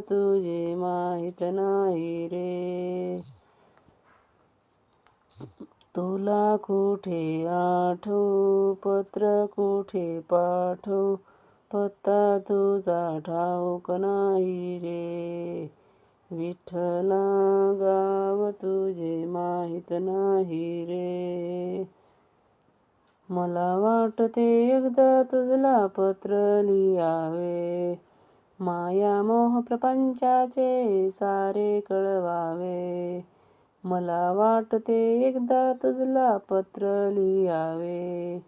तुझे माहीत नाही रे. तुला कुठे आठवू? पत्र कुठे पाठवू? पत्ता तुझा ठाऊक नाही रे. विठ्ठला गाव तुझे माहीत नाही रे. मला वाटते एकदा तुझला पत्र लिहावे. माया मोह प्रपंचाचे सारे कळवावे. मला वाटते एकदा तुझला पत्र लिहावे.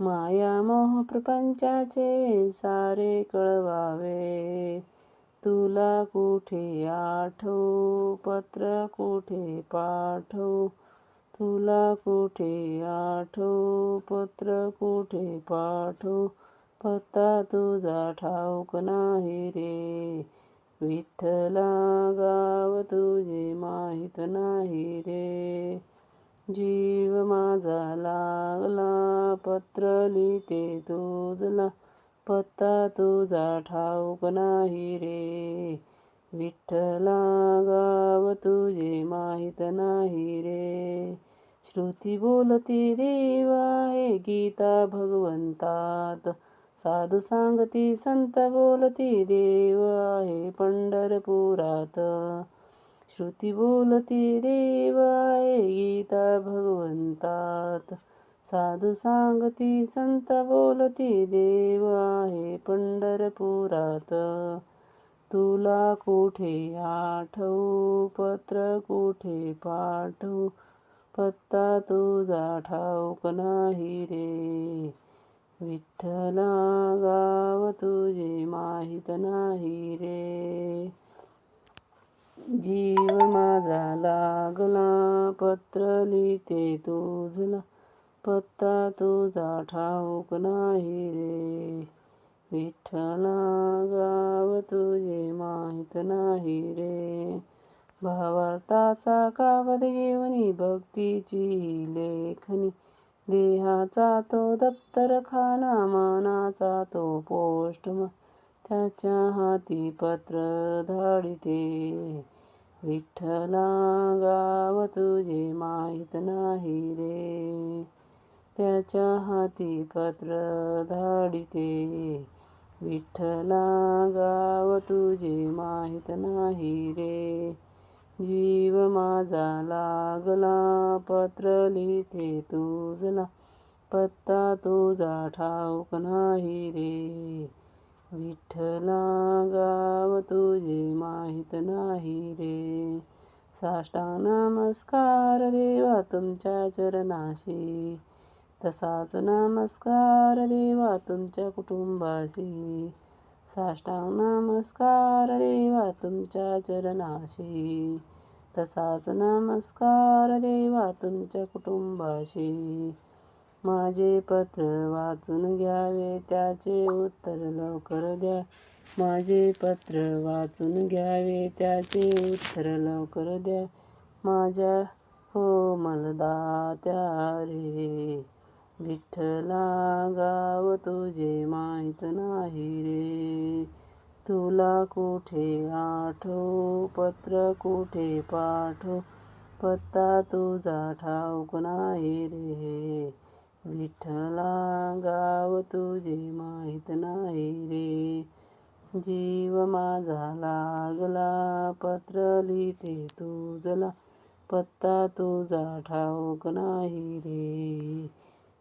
माया मोह प्रपंचाचे सारे कळवावे. तुला कुठे आठवू? पत्र कुठे पाठवू? तुला कुठे आठवू? पत्र कुठे पाठवू? पत्ता तुझा ठाऊक नाही रे. विठ्ठला गाव तुझे माहीत नाही रे. जीव माझा लागला पत्र लिहिते तुझला. पत्ता तुझा ठाऊक नाही रे. विठ्ठला गाव तुझे माहीत नाही रे. श्रुती बोलती देव आहे गीता भगवंतात. साधू सांगती संत बोलती देव आहे पंढरपुरात. श्रुती बोलती देव आहे गीता भगवंतात. साधू सांगती संत बोलती देव आहे पंढरपुरात. तुला कुठे आठवू पत्र कुठे पाठवू? पत्ता तुझा ठाऊक नाही रे. विठ्ठला गाव तुझे माहीत नाही रे. जीव माझा लागला पत्र लिहिते तुझला पत्ता तुझा ठाऊक नाही रे. विठ्ठला गाव तुझे माहीत नाही रे. भावार्थाचा कागद घेऊन भक्तीची लेखनी देहाचा तो दप्तरखाना मानाचा तो पोस्टमन त्याच्या हाती पत्र धाडिते. विठ्ठला गाव तुझे माहीत नाही रे. त्याच्या हाती पत्र धाडिते. विठ्ठला गाव तुझे माहीत नाही रे. जीव माझा लागला पत्र लिहिते तुझला पत्ता तुझा ठाऊक नाही रे. विठ्ठला गाव तुझे माहीत नाही रे. साष्टांग नमस्कार देवा तुमच्या चरणाशी. तसाच नमस्कार देवा तुमच्या कुटुंबाशी. साष्टांग नमस्कार देवा तुमच्या चरणाशी तसाच नमस्कार देवा तुमच्या कुटुंबाशी माझे पत्र वाचून घ्यावे त्याचे उत्तर लवकर द्या. माझे पत्र वाचून घ्यावे त्याचे उत्तर लवकर द्या. माझ्या हो मलदात्या रे विठ्ठला गाव तुझे माहीत नाही रे. तुला कुठे आठो पत्र कुठे पाठो पत्ता तुझा ठाऊक नाही रे. विठ्ठला गाव तुझे माहीत नाही रे. जीव माझा लागला पत्र लिहिते तुझला पत्ता तुझा ठाऊक नाही रे.